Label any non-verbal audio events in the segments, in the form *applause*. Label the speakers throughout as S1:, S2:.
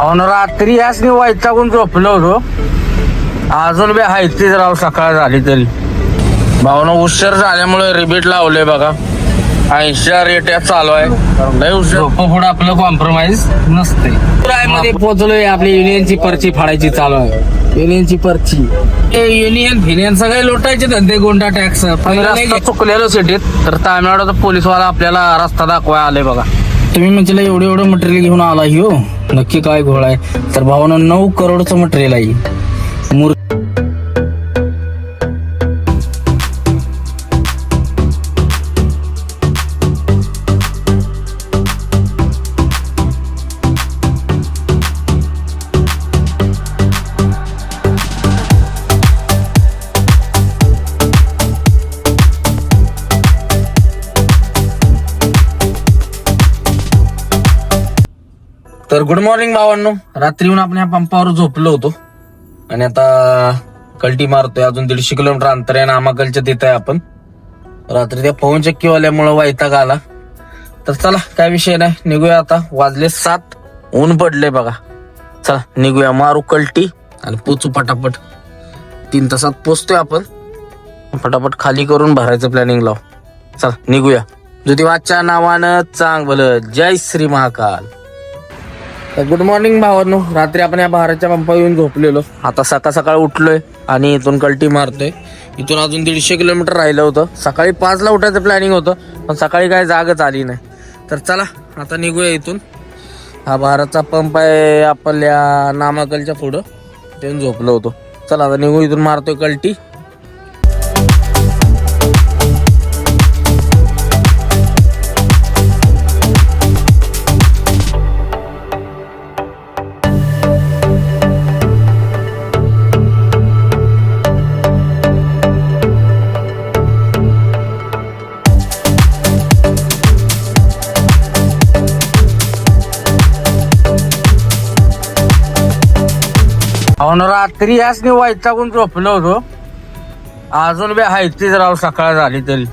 S1: अहो रात्री याच मी वैतागून झोपलो होतो. अजून बी हायतीच राव सकाळ झाली तरी. भावना उशीर झाल्यामुळे रिबीट लावले बघा. ऐंशी रेट चालू आहे. लय उशीर.
S2: पुढे आपलं कॉम्प्रोमाइज नसते मध्ये पोहोचलोय आपली युनियनची पर्ची फाडायची चालू आहे. युनियनची पर्ची. युनियन फिनियन सगळे लोटायचे धंदे गोंडा टॅक्स
S1: चुकलेलो सिटीत तर तामिळनाडूचा पोलीसवाला आपल्याला रस्ता दाखवाय आले बघा.
S2: तुम्ही म्हणजे एवढं एवढं मटेरियल घेऊन आला हो. नक्की काय घोळ आहे तर भावानं नऊ करोडचं मटेरियल आहे. मूर्ती तर गुड मॉर्निंग भावांनो. रात्री येऊन आपण या पंपावर झोपलो होतो. आणि आता कल्टी मारतोय. अजून दीडशे किलोमीटर अंतर आहे नामाकलच्या तिथे आहे आपण. रात्री त्या पवन चक्कीवाल्यामुळे वायताग आला. तर चला काय विषय नाही. निघूया आता. वाजले सात. ऊन पडले बघा. चला निघूया. मारू कल्टी आणि पोचू पटापट तीन तासात पोचतोय आपण. पटापट खाली करून भरायचं प्लॅनिंग लाव. चला निघूया. ज्योतिबाच्या नावानं चांग भलं जय श्री महाकाल. तर गुड मॉर्निंग भावांनो. रात्री आपण या बहाराच्या पंपा येऊन झोपलेलो. आता सकाळ सकाळ उठलोय आणि इथून कल्टी मारतोय. इथून अजून दीडशे किलोमीटर राहिलं होतं. सकाळी पाचला उठायचं प्लॅनिंग होतं पण सकाळी काय जागच आली नाही. तर चला आता निघूया इथून. हा बहाराचा पंप आहे आपल्या नामाकलच्या पुढं. तिथून झोपलो होतो. चला आता निघू इथून मारतोय कल्टी.
S1: अहो रात्री याच मी वैतागून झोपलो होतो. अजून बी हायतीच राव सकाळ झाली तरी.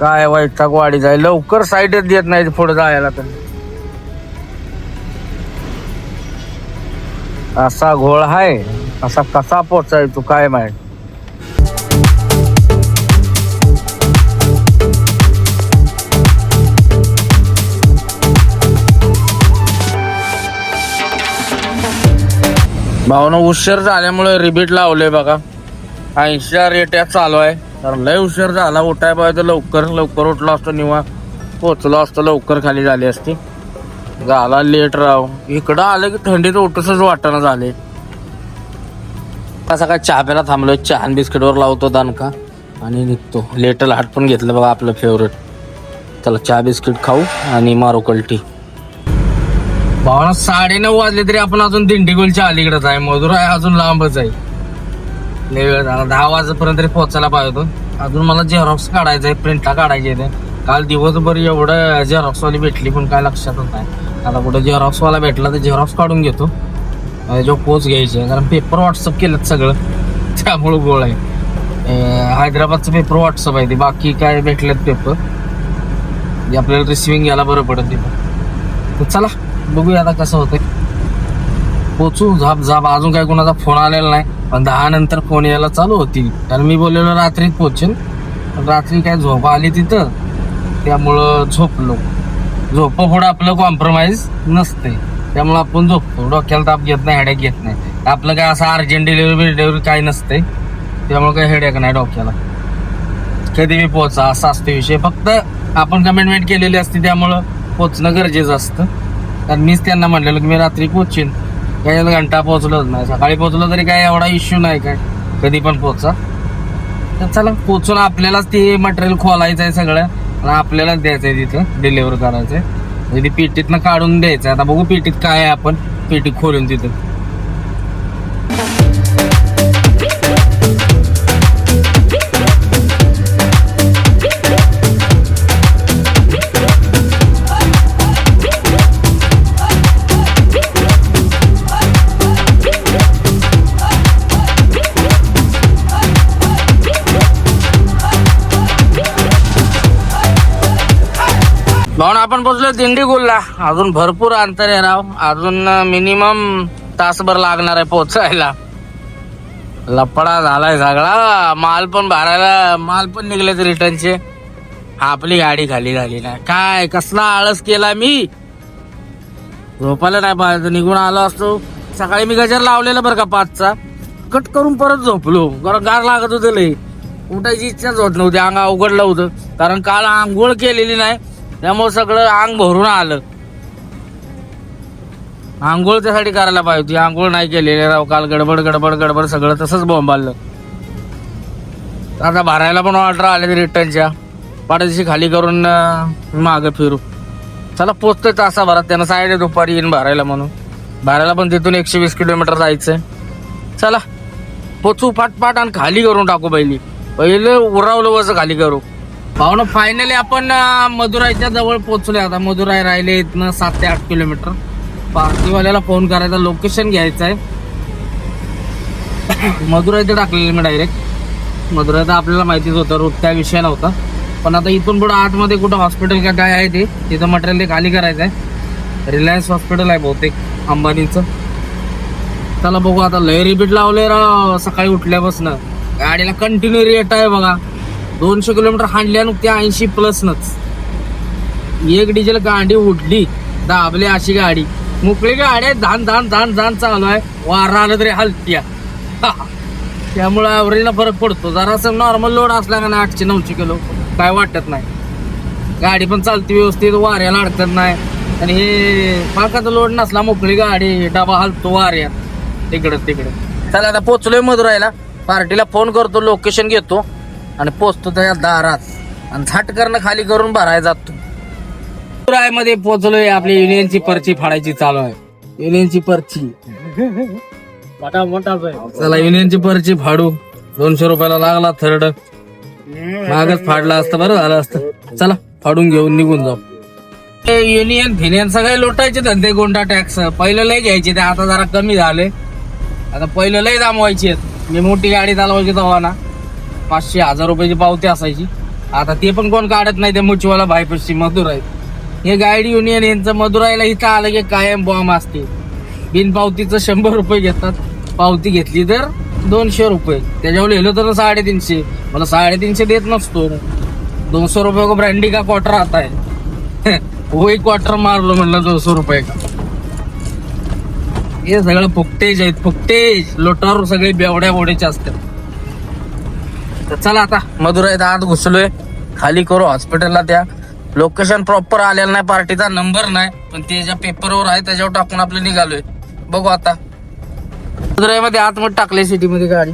S1: काय वैताग वाढी जाईल लवकर साईडच देत नाही पुढे जायला तर. असा घोळ आहे असा कसा पोचाय तू काय माहीत. भावना उशीर झाल्यामुळे रिबीट लावले बघा. ऐंशी रेट या चालू आहे. तर लय उशीर झाला उठाय पाहिजे लवकर लवकर उठलो असतो निवा. पोचलो असतो लवकर खाली झाली असती. झाला लेट राव. इकडं आलं की थंडीत उठूसच वाटणं झाले. सकाळ चहा प्यायला थांबलोय. चहा बिस्किटवर लावतो दानका. आणि निघतो. लेटल हाट पण घेतलं बघा आपलं फेवरेट चला चहा बिस्किट खाऊ आणि मारू कल्टी. भावना साडे नऊ वाजले तरी आपण अजून दिंडीगुलच्या अलीकडेच आहे. मधुर आहे अजून लांबच आहे. लय वेळ झाला दहा वाजेपर्यंत तरी पोहोचायला पाहिजे होतो. अजून मला झेरॉक्स काढायचं आहे प्रिंटला काढायचे ते. काल दिवसभर एवढं झेरॉक्सवाली भेटली पण काय लक्षातच नाही. आता कुठं झेरॉक्सवाला भेटला तर झेरॉक्स काढून घेतो. जो पोच घ्यायचे कारण पेपर व्हॉट्सअप केलं सगळं. त्यामुळं गोळ आहे. हैदराबादचं पेपर व्हॉट्सअप आहे ते. बाकी काय भेटलेत पेपर जे आपल्याला रिसिव्हिंग घ्यायला बरं पडत तिथं. चला. बघूया आता कसं होतंय. पोचू झाप झाप अजून काय कोणाचा फोन आलेला नाही पण दहा नंतर फोन यायला चालू होतील. कारण मी बोललेलो रात्रीत पोचेन पण रात्री काय झोप आली तिथं त्यामुळं झोपलो. झोप पुढं आपलं कॉम्प्रोमाइज नसते त्यामुळं आपण झोपतो. डोक्याला ताप घेत नाही हेडेक घेत नाही. आपलं काय असं अर्जंट डिलिव्हरी डिलिव्हरी काय नसते त्यामुळे काही हेडेक नाही डोक्याला. कधी मी पोचा असा असतो विषय. फक्त आपण कमेंटमेंट केलेली असते त्यामुळं पोचणं गरजेचं असतं. कारण मीच त्यांना म्हटलेलं की मी रात्री पोचीन. काही घंटा पोचलोच नाही. सकाळी पोचलो तरी काय एवढा इश्यू नाही काय. कधी पण पोचा. तर चला पोचून आपल्यालाच ते मटेरियल खोलायचं आहे सगळं. आणि आपल्यालाच द्यायचं आहे तिथं डिलिव्हर करायचं आहे. म्हणजे ती पेटीतनं काढून द्यायचं आहे. आता बघू पेटीत काय आहे आपण. पेटी खोलून तिथं. भाऊन आपण पोचलो दिंडीगुलला अजून भरपूर अंतर आहे राव. अजून मिनिमम तासभर लागणार आहे पोचायला लपडा झालाय सगळा. माल पण भरायला माल पण निघलेत रिटर्नचे. आपली गाडी खाली झाली नाही. काय कसला आळस केला मी? झोपायला नाही पाहिजे निघून आलो असतो. सकाळी मी गजर लावलेला बरं का पाचचा. कट करून परत झोपलो. कारण गार लागत होतं लई. उठायची इच्छाच होत नव्हती. अंगा उघडलं होतं. कारण काल आंघोळ केलेली नाही. त्यामुळे सगळं अंग भरून आलं. आंघोळ त्यासाठी करायला पाहिजे होती? आंघोळ नाही केलेली राव. काल गडबड गडबड गडबड सगळं तसंच बोंबाललं आता भरायला पण ऑर्डर आले रिटर्नच्या पाठीशी खाली करून मागं फिरू. चला पोचतोय तासाभरात. त्यानं साईड दुपारी येईन भरायला म्हणून. भरायला पण तिथून एकशे वीस किलोमीटर जायचंय. चला पोचू पाटपाट आणि खाली करून टाकू पहिली. पहिले उरावलं वस खाली करू. भावना फायनली आपण मदुराईच्या जवळ पोहोचलोय. आता मदुराई राहिले इथनं सात ते आठ किलोमीटर. पार्टीवाल्याला फोन करायचा लोकेशन घ्यायचं आहे. *coughs* मदुराईचं टाकलेलं मी डायरेक्ट मदुराईचं आपल्याला माहितीच होतं रूट त्या विषय नव्हता. पण आता इथून पुढं आतमध्ये कुठं हॉस्पिटल का काय आहे ते तिथं मटेरियल ते खाली करायचं आहे. रिलायन्स हॉस्पिटल आहे बहुतेक अंबानीचं. चला बघू आता लय रिपीट लावले सकाळी उठल्यापासून. गाडीला कंटिन्यू रेट आहे बघा. दोनशे किलोमीटर हांडल्या नुकती ऐंशी प्लसनच एक डिझेल गाडी उडली. दाबली अशी गाडी. मोकळी गाडी आहे. धान धान धान धान चालू आहे. वारा आलं तरी हलत्या. त्यामुळं ॲव्हरेजला फरक पडतो. जरासं नॉर्मल लोड असला का नाही आठशे नऊशे किलो? काय वाटत नाही. गाडी पण चालते व्यवस्थित. वाऱ्याला अडकत नाही. आणि हे पाकाचा लोड नसला मोकळी गाडी डबा हलतो वाऱ्यात. तिकडं तिकडं. चला आता पोचलोय मधुरायला. पार्टीला फोन करतो. लोकेशन घेतो. आणि पोचतो त्या दारात. आणि झट करणं खाली करून भरायला जातो. मध्ये पोचलोय आपली युनियनची पर्ची फाडायची चालू आहे. युनियनची पर्ची. चला युनियनची पर्ची फाडू. दोनशे रुपयाला लागला थर्ड मागच फाडला असतं बरं झालं असतं. चला फाडून घेऊन निघून जाऊ. ते युनियन फिनियन सगळे लोटायचे धंदे गोंडा टॅक्स पहिलं लय घ्यायचे ते आता जरा कमी झाले. आता पहिलं लय दामवायचे मी मोठी गाडी चालवायची तेव्हा ना पाचशे हजार रुपयाची पावती असायची. आता ते पण कोण काढत नाही ते मुचवाला भाईपशी मधुर हे गाईड युनियन यांचं मधुराईला इथं आलं की कायम बॉम्ब असते. बिनपावतीचं शंभर रुपये घेतात. पावती घेतली तर दोनशे रुपये. त्याच्यावर लिहिलं तर साडेतीनशे. मला साडेतीनशे देत नसतो. दोनशे रुपये को ब्रँडी का क्वार्टर आता आहे? होई एक क्वार्टर मारलो म्हणलं दोनशे रुपये का? हे सगळं फुकटेज आहेत फुकटेज. लोटावर सगळे बेवड्या बोड्याचे असतात. तर चला आता मधुराईत आत घुसलोय. खाली करू हॉस्पिटलला त्या. लोकेशन प्रॉपर आलेलं नाही पार्टीचा नंबर नाही पण ते ज्या पेपरवर आहे त्याच्यावर टाकून आपलं निघालोय. बघू आता. मधुराईमध्ये आतमध्ये टाकले सिटीमध्ये गाडी.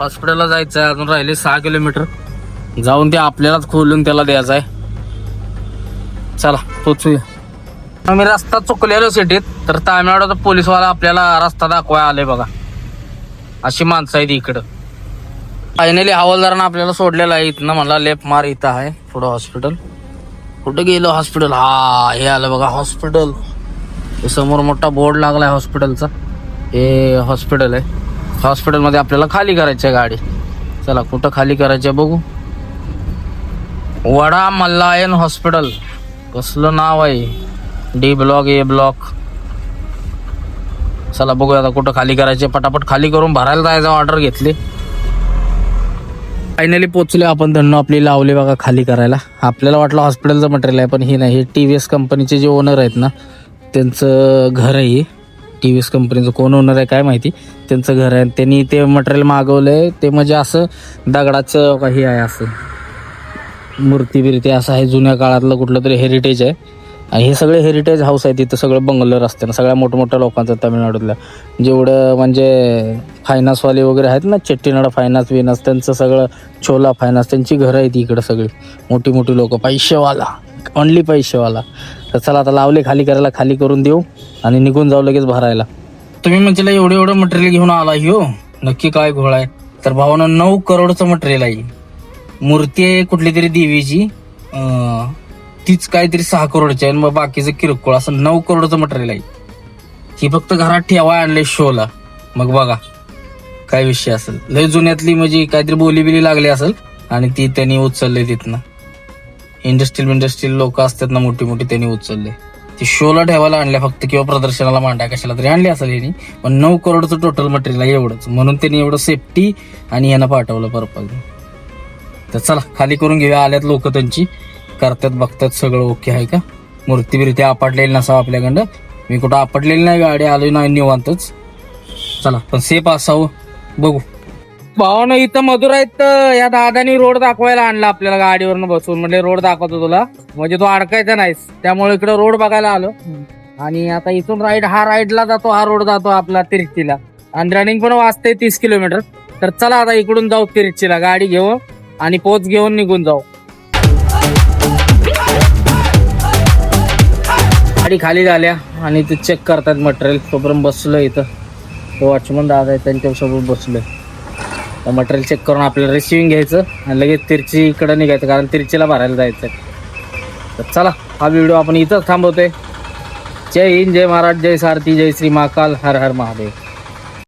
S1: हॉस्पिटलला जायचं आहे अजून राहिले सहा किलोमीटर जाऊन ते आपल्यालाच खोलून त्याला द्यायचं आहे. चला पोचूया. आम्ही रस्ता चुकलेलो सिटीत तर तामिळनाडूचा पोलीसवाला आपल्याला रस्ता दाखवाय आले बघा. अशी माणसं आहेत इकडं. फायनली हवालदारानं आपल्याला सोडलेला आहे. इथनं मला लेफ्ट मार इथं आहे. पुढं हॉस्पिटल कुठं गेलो हॉस्पिटल हा हे आलं बघा हॉस्पिटल हे समोर मोठा बोर्ड लागला आहे हॉस्पिटलचा हे हॉस्पिटल आहे. हॉस्पिटलमध्ये आपल्याला खाली करायची आहे गाडी. चला कुठं खाली करायची आहे बघू. वडा मल्लायन हॉस्पिटल कसलं नाव आहे? डी ब्लॉक ए ब्लॉक चला बघूया आता कुठं खाली करायचे पटापट खाली करून भरायला जायचं ऑर्डर घेतली. फायनली पोचले आपण धन्नो आपली लावली बघा खाली करायला. आपल्याला वाटलं हॉस्पिटलचं मटेरियल आहे पण हे नाही. हे टी व्ही एस कंपनीचे जे ओनर आहेत ना त्यांचं घर आहे टी व्ही एस कंपनीचं कोण ओनर आहे काय माहिती. त्यांचं घर आहे. त्यांनी ते मटेरियल मागवलंय. ते म्हणजे असं दगडाचं काही हे आहे असं. मूर्ती बिर्ती असं आहे. जुन्या काळातलं कुठलं तरी हेरिटेज आहे. आणि हे सगळे हेरिटेज हाऊस आहेत तिथं सगळं बंगलं रस्त्यानं सगळ्या मोठमोठ्या लोकांचं तामिळनाडूतल्या. जेवढं म्हणजे फायनान्सवाले वगैरे आहेत ना चेट्टीनाड फायनान्स विनास त्यांचं सगळं छोला फायनान्स त्यांची घरं आहेत इकडं सगळी. मोठी मोठी लोकं पैसेवाला ओनली पैसेवाला. तर चला आता लावले खाली करायला खाली करून देऊ आणि निघून जाऊ लगेच भरायला. तुम्ही म्हणजे एवढं एवढं मटेरियल घेऊन आला हो. नक्की काय घोळा आहे. तर भावानं नऊ करोडचं मटेरियल आहे. मूर्ती आहे कुठली तरी देवीची. तीच काहीतरी सहा करोडची आहे आणि मग बाकीचं किरकोळ असं नऊ करोडचं मटेरियल आहे. ही फक्त घरात ठेवा आणले शोला मग बघा काय विषय असेल. लय जुन्यातली म्हणजे काहीतरी बोली बिली लागली असेल आणि ती त्यांनी उचलले तिथनं.
S2: इंडस्ट्रियल इंडस्ट्रियल लोक असतात ना मोठी मोठी त्यांनी उचलले. ती शोला ठेवायला आणल्या फक्त किंवा प्रदर्शनाला मांडा कशाला तरी. आणली असेल यांनी पण नऊ करोडचं टोटल मटेरियल आहे एवढंच. म्हणून त्यांनी एवढं सेफ्टी आणि यांना पाठवलं पर्पज तर चला खाली करून घेऊया. आल्यात लोक त्यांची. करतात बघतात सगळं ओके आहे का? मूर्ती बिर्ती आपटलेली नसावं आपल्याकडं. मी कुठं आपटलेली नाही गाडी आलो नाही निवांतच. चला पण सेफ असावं. बघू. भावानं इथं मधुर आहेत या दादानी रोड दाखवायला आणला आपल्याला गाडीवरनं बसून. म्हणजे रोड दाखवतो तुला. म्हणजे तो अडकायचा नाहीस. त्यामुळे इकडे रोड बघायला आलो. आणि आता इथून राईड हा राईडला जातो हा रोड जातो आपला तिरचीला आणि रनिंग पण वाजते तीस किलोमीटर. तर चला आता इकडून जाऊ तिरचीला गाडी घेऊ आणि पोच घेऊन निघून जाऊ. गाडी खाली झाल्या आणि ते चेक करतात मटेरियल तोपर्यंत बसलो इथं. तो वॉचमन दादा आहे त्यांच्यासोबत बसलो आहे तर मटेरियल चेक करून आपल्याला रिसिविंग घ्यायचं आणि लगेच तिरची इकडं निघायचं कारण तिरचीला भरायला जायचं तर चला हा व्हिडिओ आपण इथंच थांबवतोय. जय हिंद जय महाराज जय सारथी जय श्री महाकाल हर हर महादेव.